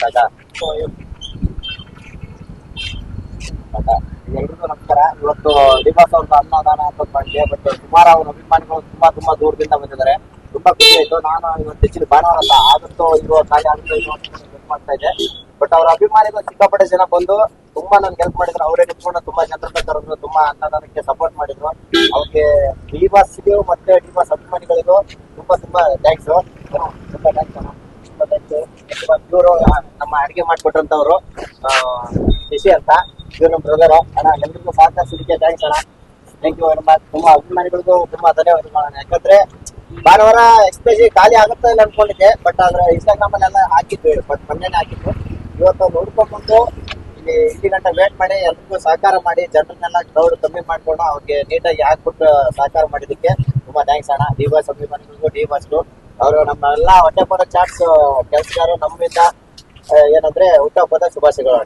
ಸಾಕಾ ಸಾಕಾ? ಎಲ್ರಿಗೂ ನಮಸ್ಕಾರ. ಇವತ್ತು ಡಿಬಾಸ್ ಅವ್ರದ್ದು ಅನ್ನದಾನ ಅಂತ ಮಾಡಿದೆ ಬಟ್ ಸುಮಾರು ಅವ್ರ ಅಭಿಮಾನಿಗಳು ತುಂಬಾ ತುಂಬಾ ದೂರದಿಂದ ಬಂದಿದ್ದಾರೆ. ತುಂಬಾ ಖುಷಿ ಆಯ್ತು. ನಾನು ಇವತ್ತು ಭಾನುವಾರ ಆದಷ್ಟು ಇರುವ ಖಾಲಿ ಆಗುತ್ತೆ ಅಂತ ಮಾಡ್ತಾ ಇದ್ದೆ. ಬಟ್ ಅವ್ರ ಅಭಿಮಾನಿಗಳು ಸಿಕ್ಕಾಪಟ್ಟೆ ಜನ ಬಂದು ತುಂಬಾ ನನ್ಗೆ ಹೆಲ್ಪ್ ಮಾಡಿದ್ರು. ಅವರೇ ನಿಂತ್ಕೊಂಡು ತುಂಬಾ ಜನರ ಕರೆದ್ರು ತುಂಬಾ ಅನ್ನದಾನಕ್ಕೆ ಸಪೋರ್ಟ್ ಮಾಡಿದ್ರು. ಅವ್ರಿಗೆ ಡಿಬಾಸ್ಗೂ ಮತ್ತೆ ಡಿವಾಸ್ ಅಭಿಮಾನಿಗಳಿಗೂ ತುಂಬಾ ತುಂಬಾ ಥ್ಯಾಂಕ್ಸ್ ತುಂಬಾ ಥ್ಯಾಂಕ್ಸ್ ಇವರು ನಮ್ಮ ಅಡಿಗೆ ಮಾಡ್ಕೊಟ್ಟಂತವ್ರು ಶಶಿ ಅಂತ. ಇವ್ರು ನಮ್ಮ ಬ್ರದರ್ ಅಣ್ಣ, ಎಲ್ರಿಗೂ ಸಹಕರಿಸಿದಕ್ಕೆ ಥ್ಯಾಂಕ್ಸ್ ಅಣ್ಣ. ಥ್ಯಾಂಕ್ ಯು ತುಂಬಾ ಅಭಿಮಾನಿಗಳಿಗೂ ತುಂಬಾ ಧನ್ಯವಾದ ಮಾಡೋಣ ಯಾಕಂದ್ರೆ ಭಾನುವಾರ ಎಕ್ಸ್ಪ್ರೆಸ್ ಖಾಲಿ ಆಗುತ್ತೆ ಇಲ್ಲ ಅನ್ಕೊಂಡಿದ್ದೆ ಬಟ್ ಆದ್ರೆ ಇನ್ಸ್ಟಾಗ್ರಾಮ್ ಅಲ್ಲಿ ಎಲ್ಲ ಹಾಕಿದ್ವಿ ಬಟ್ ಮೊನ್ನೆನೆ ಹಾಕಿದ್ದು ಇವತ್ತು ನೋಡ್ಕೊಂಡ್ಬಂದು ಇಲ್ಲಿ ಇಲ್ಲಿ ಗಂಟೆ ವೇಟ್ ಮಾಡಿ, ಎಲ್ರಿಗೂ ಸಹಕಾರ ಮಾಡಿ, ಜನರನ್ನೆಲ್ಲ ಕ್ರೌಡ್ ಕಮ್ಮಿ ಮಾಡ್ಕೊಂಡು ಅವ್ರಿಗೆ ನೀಟಾಗಿ ಹಾಕ್ಬಿಟ್ಟು ಸಹಕಾರ ಮಾಡಿದ್ದಕ್ಕೆ ತುಂಬಾ ಥ್ಯಾಂಕ್ಸ್ ಅಣ್ಣ. ಡಿ ವಾಸ್ ಅಭಿಮಾನಿಗಳಿಗೂ ಡಿ ಬಾಸ್ಗೂ ಅವರು ನಮ್ಮ ಎಲ್ಲ ಹೊಟ್ಟೆ ಪದ ಚಾಟ್ಸ್ ಕೆಲಸಗಾರರು ನಮ್ಮಿಂದ ಏನಂದ್ರೆ ಹುಟ್ಟಹಬ್ಬದ ಶುಭಾಶಯಗಳು.